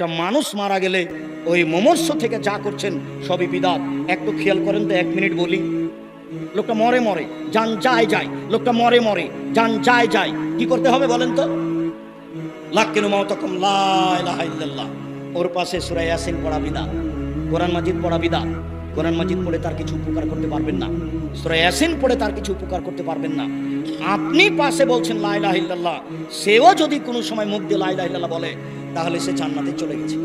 একটা মানুষ মারা গেলে ওই মমর্ষ থেকে যা করছেন সবই বিদাত। একটু খেয়াল করেন তো, এক মিনিট বলি। লোকটা মরে মরে, যান যায় যায়। লোকটা মরে মরে, যান যায় যায়। কি করতে হবে বলেন তো? ওর পাশে সূরা ইয়াসিন পড়া বিদাত। কোরআন মাজিদ পড়া বিদাত। কোরআন মাজিদ পড়ে তার কিছু উপকার করতে পারবেন না। সূরা ইয়াসিন পড়ে তার কিছু উপকার করতে পারবেন না। আপনি পাশে বলছেন, লা ইলাহা ইল্লাল্লাহ। সেও যদি কোনো সময় মুখ দিয়ে লা ইলাহা ইল্লাল্লাহ বলে, তাহলে সে জান্নাতে চলে গেছে।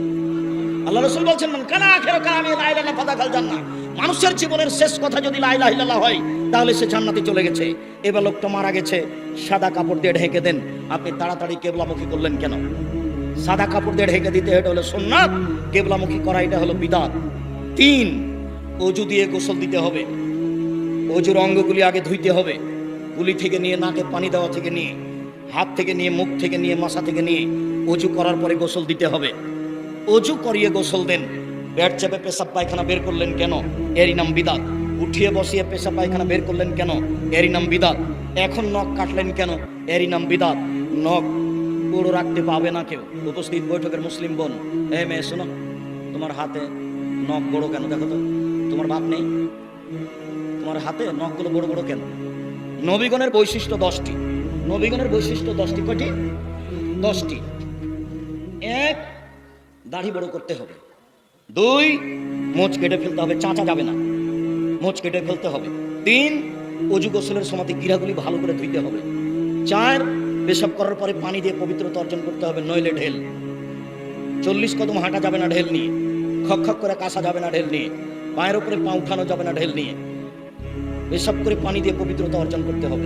আল্লাহ রসুল বলছেন, মান কানা আখের কালামি লা ইলাহা ফাদা খাল জান্নাহ। মানুষের জীবনের শেষ কথা যদি লা ইলাহা ইল্লাল্লাহ হয়, তাহলে সে জান্নাতে চলে গেছে। এবার লোকটা মারা গেছে, সাদা কাপড় দিয়ে ঢেকে দেন। আপনি তাড়াতাড়ি কেবলামুখী করলেন কেন? সাদা কাপড় দিয়ে ঢেকে দিতে এটা হলো সুন্নাত, কেবলামুখী করা এটা হলো বিদাত। তিন অজু দিয়ে গোসল দিতে হবে। অজুর অঙ্গগুলি আগে ধুইতে হবে। গুলি থেকে নিয়ে নাকে পানি দেওয়া থেকে নিয়ে, হাত থেকে নিয়ে, মুখ থেকে নিয়ে, মাথা থেকে নিয়ে অজু করার পরে গোসল দিতে হবে। অজু করিয়ে গোসল দেন। ব্যাট চেপে পেশাব পায়খানা বের করলেন কেন? এরই নাম বিদাত। উঠিয়ে বসিয়ে পেশাব পায়খানা বের করলেন কেন? এরই নাম বিদাত। এখন নখ কাটলেন কেন? এরই নাম বিদাত। নখ বড় রাখতে পাবে না কেউ। উপস্থিত বৈঠকের মুসলিম বোন এ মেয়ে, শোনো, তোমার হাতে নখ বড় কেন? দেখো তো। তোমার বাপ নেই? তোমার হাতে নখগুলো বড় বড় কেন? নবীগণের বৈশিষ্ট্য দশটি। নবীগণের বৈশিষ্ট্য দশটি কটি দশটি। এক, দাড়ি বড় করতে হবে। দুই, মোচ কেটে ফেলতে হবে, চাঁচা যাবে না। মোচ কেটে ফেলতে হবে। তিন, অজু গোসলের সমাধি গিরাগুলি ভালো করে ধুইতে হবে। চার, পেশাব করার পরে পানি দিয়ে পবিত্রতা অর্জন করতে হবে, নইলে ঢেল। চল্লিশ কদম হাঁটা যাবে না ঢেল নিয়ে। খক খক করে কাঁসা যাবে না ঢেল নিয়ে। পায়ের উপরে পা উঠানো যাবে না ঢেল নিয়ে। পেশাব করে পানি দিয়ে পবিত্রতা অর্জন করতে হবে।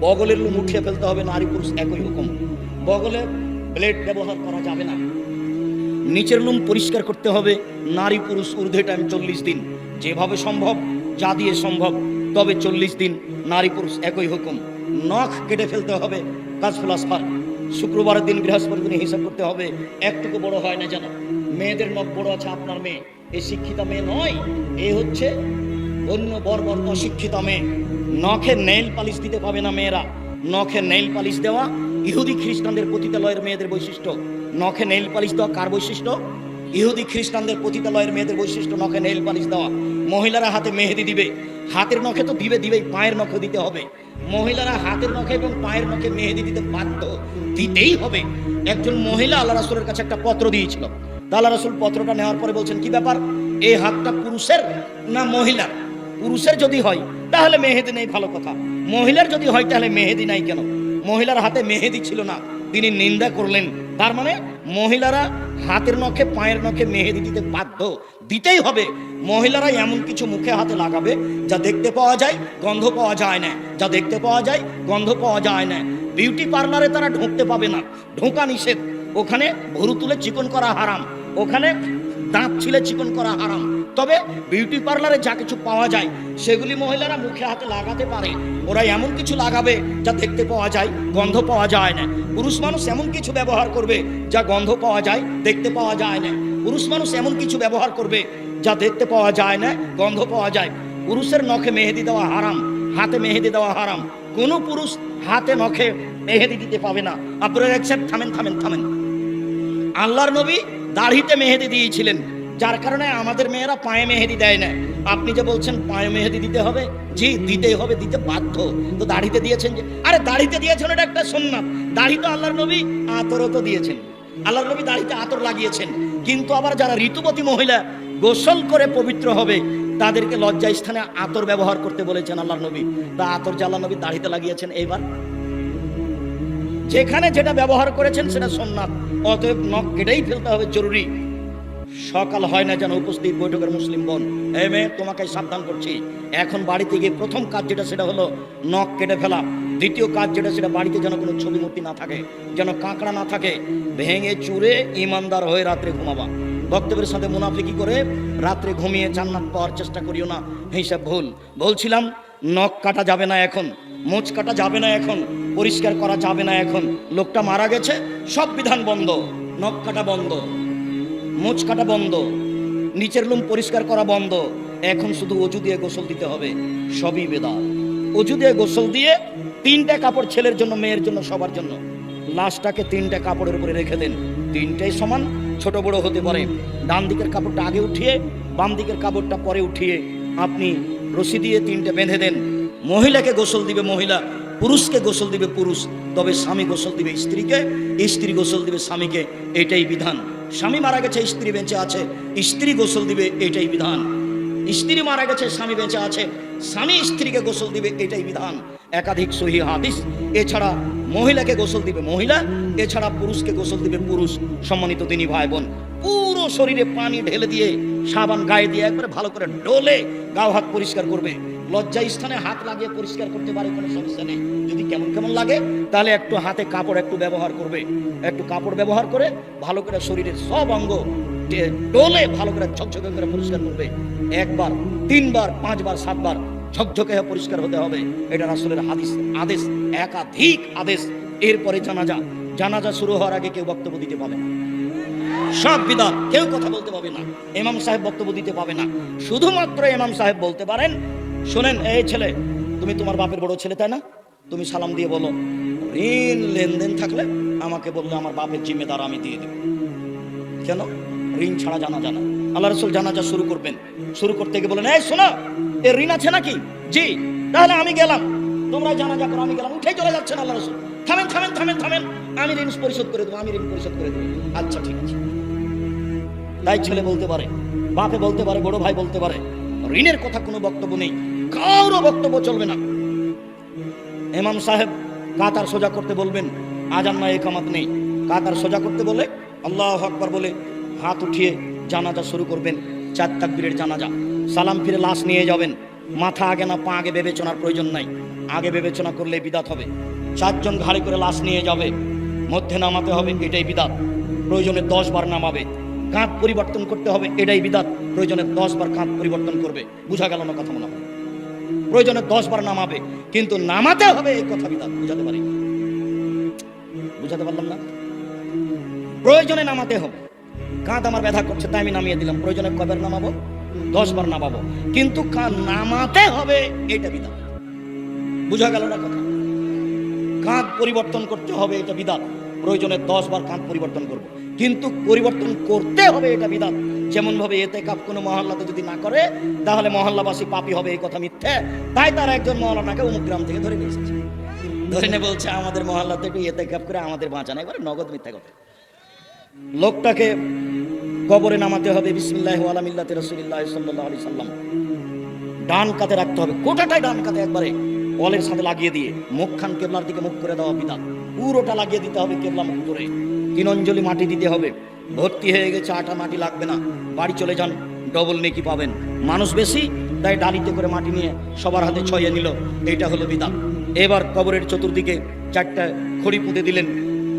বগলের লুম উঠিয়ে ফেলতে হবে, নারী পুরুষ একই হুকুম বগলে ব্লেড ব্যবহার করা যাবে না। নিচের লুম পরিষ্কার করতে হবে, নারী পুরুষ ঊর্ধ্বে টাইম চল্লিশ দিন। যেভাবে সম্ভব, যা দিয়ে সম্ভব, তবে চল্লিশ দিন নারী পুরুষ একই হুকুম। নখ কেটে ফেলতে হবে, কাজ ফলাসফার। শুক্রবারের দিন বৃহস্পতি দিনে হিসাব করতে হবে, একটুকু বড় হয় না যেন। মেয়েদের নখ বড় আছে আপনার মেয়ে। এই শিক্ষিতা মেয়ে নয়, এ হচ্ছে অন্য বর্বর অশিক্ষিতা মেয়ে। নখে নেইল পালিশ দিতে পাবে না মেয়েরা। নখে নেইল পালিশ দেওয়া ইহুদি খ্রিস্টানদের পতিতালয়ের মেয়েদের বৈশিষ্ট্য। নখে নেইল পালিশ দেওয়া কার বৈশিষ্ট্য? ইহুদি খ্রিস্টানদের পতিতালয়ের মেয়েদের বৈশিষ্ট্য নখে নেইল পালিশ দেওয়া। মহিলারা হাতে মেহেদি দিবে। হাতের নখে তো দিবে, দিবেই, পায়ের নখে দিতে হবে। মহিলারা হাতের নখে এবং পায়ের নখে মেহেদি দিতে বাধ্য। দিতেই হবে। একজন মহিলা আল্লাহ রাসুলের কাছে একটা পত্র দিয়েছিল। আল্লাহ রাসুল পত্রটা নেওয়ার পরে বলছেন, কি ব্যাপার? এই হাতটা পুরুষের না মহিলার? পুরুষের যদি হয়, তাহলে মেহেদি নেই ভালো কথা। মহিলার যদি হয়, তাহলে মেহেদি নাই কেন? মহিলার হাতে মেহেদি ছিল না। তিনি নিন্দা করলেন। তার মানে মহিলারা হাতের নখে, পায়ের নখে মেহেদি দিতে বাধ্য। দিতেই হবে। মহিলারা এমন কিছু মুখে হাতে লাগাবে, যা দেখতে পাওয়া যায়, গন্ধ পাওয়া যায় না। যা দেখতে পাওয়া যায়, গন্ধ পাওয়া যায় না। বিউটি পার্লারে তারা ঢুকতে পাবে না। ঢোকা নিষেধ। ওখানে ভরু তুলে চিকন করা হারাম। ওখানে দাঁত ছিলে চিকন করা হারাম। তবে বিউটি পার্লারে যা কিছু পাওয়া যায়, সেগুলি মহিলারা মুখে হাতে লাগাতে পারে। ওরা এমন কিছু লাগাবে যা দেখতে পাওয়া যায়, গন্ধ পাওয়া যায় না। পুরুষ মানুষ এমন কিছু ব্যবহার করবে যা গন্ধ পাওয়া যায়, দেখতে পাওয়া যায় না। পুরুষ মানুষ এমন কিছু ব্যবহার করবে যা দেখতে পাওয়া যায় না, গন্ধ পাওয়া যায়। পুরুষের নখে মেহেদি দেওয়া হারাম, হাতে মেহেদি দেওয়া হারাম। কোনো পুরুষ হাতে নখে মেহেদি দিতে পাবে না। আপনারা থামেন থামেন থামেন। আল্লাহর নবী দাড়িতে মেহেদি দিয়েছিলেন, যার কারণে আমাদের মেয়েরা পায়ে মেহেদি দেয় না। আপনি যে বলছেন পায়ে মেহেদি দিতে হবে, জি, দিতেই হবে, দিতে বাধ্য। তো দাড়িতে দিয়েছেন যে, আরে দাড়িতে দিয়েছেন এটা একটা সুন্নাত। দাড়ি তো আল্লাহর নবী আতরও তো দিয়েছেন। আল্লাহর নবী দাড়িতে আতর লাগিয়েছেন। কিন্তু আবার যারা ঋতুবতী মহিলা গোসল করে পবিত্র হবে, তাদেরকে লজ্জা স্থানে আতর ব্যবহার করতে বলেছেন আল্লাহর নবী। তা আতর যে আল্লাহ নবী দাড়িতে লাগিয়েছেন, এইবার যেখানে যেটা ব্যবহার করেছেন সেটা সোননাথ অতএব নখ কেটেই ফেলতে হবে, জরুরি। সকাল হয় না যেন উপস্থিত বৈঠকের মুসলিম বোন। এ তোমাকে সাবধান করছি। এখন বাড়িতে গিয়ে প্রথম কাজ যেটা, সেটা হলো নখ কেটে ফেলা। দ্বিতীয় কাজ যেটা, সেটা বাড়িতে যেন কোনো ছবি মূর্তি না থাকে, যেন কাঁকড়া না থাকে। ভেঙে চুরে ইমানদার হয়ে রাত্রে ঘুমাবা। বক্তব্যের সাথে মুনাফিকি করে? রাত্রে ঘুমিয়ে জান্নাত পাওয়ার চেষ্টা করিও না। হিসাব ভুল। বলছিলাম, নখ কাটা যাবে না এখন। মোচ কাটা যাবে না এখন, পরিষ্কার করা যাবে না এখন। লোকটা মারা গেছে, সব বিধান বন্ধ, নখ কাটা বন্ধ, মোচ কাটা বন্ধ, নিচের লুম পরিষ্কার করা বন্ধ। এখন শুধু অজু দিয়ে গোসল দিতে হবে, সবই বেদা অজু দিয়ে গোসল দিয়ে তিনটা কাপড় ছেলের জন্য, মেয়ের জন্য, সবার জন্য। লাশটাকে তিনটা কাপড়ের উপরে রেখে দেন। তিনটাই সমান, ছোট বড় হতে পারে। ডান দিকের কাপড়টা আগে উঠিয়ে, বাম দিকের কাপড়টা পরে উঠিয়ে, আপনি রশি দিয়ে তিনটে বেঁধে দেন। মহিলাকে গোসল দিবে মহিলা, পুরুষকে গোসল দিবে পুরুষ, তবে স্বামী গোসল দিবে স্ত্রীকে, স্ত্রী গোসল দিবে স্বামীকে, এটাই বিধান। স্বামী মারা গেছে, স্ত্রী বেঁচে আছে, স্ত্রী গোসল দিবে, এটাই বিধান। স্ত্রী মারা গেছে, স্বামী বেঁচে আছে, স্বামী স্ত্রীকে গোসল দিবে, এটাই বিধান। একাধিক সহি হাদিস, এছাড়া মহিলাকে গোসল দিবে মহিলা, এছাড়া পুরুষকে গোসল দিবে পুরুষ। সম্মানিত তিনি ভাই বোন পুরো শরীরে পানি ঢেলে দিয়ে, সাবান গায়ে দিয়ে একবারে ভালো করে ডোলে, গাও হাত পরিষ্কার করবে। লজ্জা স্থানে হাত লাগিয়ে পরিষ্কার করতে পারে, কোনো সমস্যা নেই। যদি কেমন কেমন লাগে, তাহলে একটু হাতে কাপড় একটু ব্যবহার করবে। একটু কাপড় ব্যবহার করে ভালো করে শরীরের সব অঙ্গ ডোলে ভালো করে ঝকঝকে করে পরিষ্কার করবে। একবার, তিনবার, পাঁচবার, সাতবার ঝকঝকে পরিষ্কার হতে হবে। এটা রাসূলের হাদিস, আদেশ, একাধিক আদেশ। এরপরে জানাজা জানাজা শুরু হওয়ার আগে কেউ বক্তব্য দিতে পাবে না। সব বিদাত কেউ কথা বলতে পাবে না। ইমাম সাহেব বক্তব্য দিতে পাবে না। শুধুমাত্র এমাম সাহেব বলতে পারেন শোনেন, এই ছেলে, তুমি তোমার বাপের বড় ছেলে, তাই না? তুমি সালাম দিয়ে বলো, ঋণ লেনদেন থাকলে আমাকে বললে আমার বাপের জিম্মেদার আমি দিয়ে দেবো। কেন? ঋণ ছাড়া জানা জানা আল্লাহ রসুল জানাজা শুরু করবেন। শুরু করতে গিয়ে বলেন, এই শোনো, এ ঋণ আছে নাকি? জি, তাহলে আমি গেলাম। তোমরা জানা জানাজা করো, আমি গেলাম। উঠে চলে যাচ্ছেন আল্লাহ রসুল। থামেন থামেন থামেন থামেন। আমি ঋণ পরিশোধ করে দেবো, আমি ঋণ পরিশোধ করে দেবো। আচ্ছা ঠিক আছে। তাই ছেলে বলতে পারে, বাপে বলতে পারে, বড় ভাই বলতে পারে, ঋণের কথা কোনো বক্তব্য নেই। কারও বক্তব্য চলবে না। ইমাম সাহেব কাতার সোজা করতে বলবেন আজান না একামাত নেই। কাতার সোজা করতে বলে আল্লাহ আকবার বলে হাত উঠিয়ে জানাজা শুরু করবেন, চার তাকবীরের জানাজা। সালাম ফিরে লাশ নিয়ে যাবেন। মাথা আগে না, পা আগে বিবেচনার প্রয়োজন নাই। আগে বিবেচনা করলে বিদাত হবে। চারজন ঘাড়ি করে লাশ নিয়ে যাবে। মধ্যে নামাতে হবে, এটাই বিদাত। প্রয়োজনে দশ বার নামাবে। কাঁধ পরিবর্তন করতে হবে, এটাই বিদাত। প্রয়োজনে দশ বার কাঁধ পরিবর্তন করবে। বুঝা গেল না কথা মনে হয়? প্রয়োজনে দশ বার নামাবে, কিন্তু নামাতে হবে এই কথা বিধান, বুঝাতে পারি? বুঝাতে পারলাম না? প্রয়োজনে নামাতে হবে। কাঁধ আমার ব্যথা করছে, তাই আমি নামিয়ে দিলাম। প্রয়োজনে কবার নামাবো? দশ বার নামাবো। কিন্তু কাঁধ নামাতে হবে এটা বিধান। বুঝা গেল না কথা? কাঁধ পরিবর্তন করতে হবে এটা বিধান। প্রয়োজনে দশ বার কাঁধ পরিবর্তন করব। কিন্তু পরিবর্তন করতে হবে এটা বিধান। যেমন ভাবে এতে কাপ কোনো মহল্লাতে যদি না করে, তাহলে মহল্লাবাসী পাপি হবে, এই কথা মিথ্যে। তাই তারা একজন মহল্লানাকে অমুক গ্রাম থেকে ধরে নিয়ে এসেছে। ধরে নিয়ে বলছে, আমাদের মহল্লাতে একটু এতে কাপ করে আমাদের বাঁচানো এবারে নগদ মিথ্যা কথা। লোকটাকে কবরে নামাতে হবে বিসমিল্লাহ আলা মিল্লাতে রসুলিল্লাহ সাল্লাহ আলি সাল্লাম। ডান কাতে রাখতে হবে গোটাটাই ডান কাতে একবারে। অলের সাথে লাগিয়ে দিয়ে মুখ খান কেবলার দিকে মুখ করে দেওয়া বিধান। পুরোটা লাগিয়ে দিতে হবে কেবলা করে। তিন অঞ্জলি মাটি দিতে হবে। ভর্তি হয়ে গেছে, আটা মাটি লাগবে না। বাড়ি চলে যান ডবল নেকি পাবেন। মানুষ বেশি, তাই ডালিতে করে মাটি নিয়ে সবার হাতে ছয়ে নিল। এইটা হলো বিধান এবার কবরের চতুর্দিকে চারটা খড়ি পুঁতে দিলেন।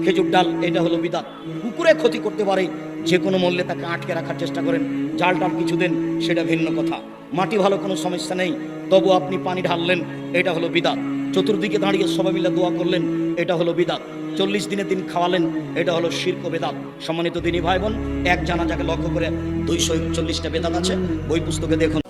খেজুর ডাল, এটা হলো বিদাত। কুকুরে ক্ষতি করতে পারে, যে কোনো মূল্যে তাকে আটকে রাখার চেষ্টা করেন। জাল টাল কিছু দেন, সেটা ভিন্ন কথা। মাটি ভালো কোনো সমস্যা নেই, তবু আপনি পানি ঢাললেন, এটা হলো বিদাত। চতুর্দিকে দাঁড়িয়ে সবাই মিলে দোয়া করলেন এটা হলো বিদাত। চল্লিশ দিনে দিন খাওয়ালেন, এটা হলো শিল্প বেদাত। সম্মানিত দিনী ভাই বোন, এক জানাজাকে লক্ষ্য করে দুইশো একচল্লিশটা বেদাত আছে। বই পুস্তকে দেখুন।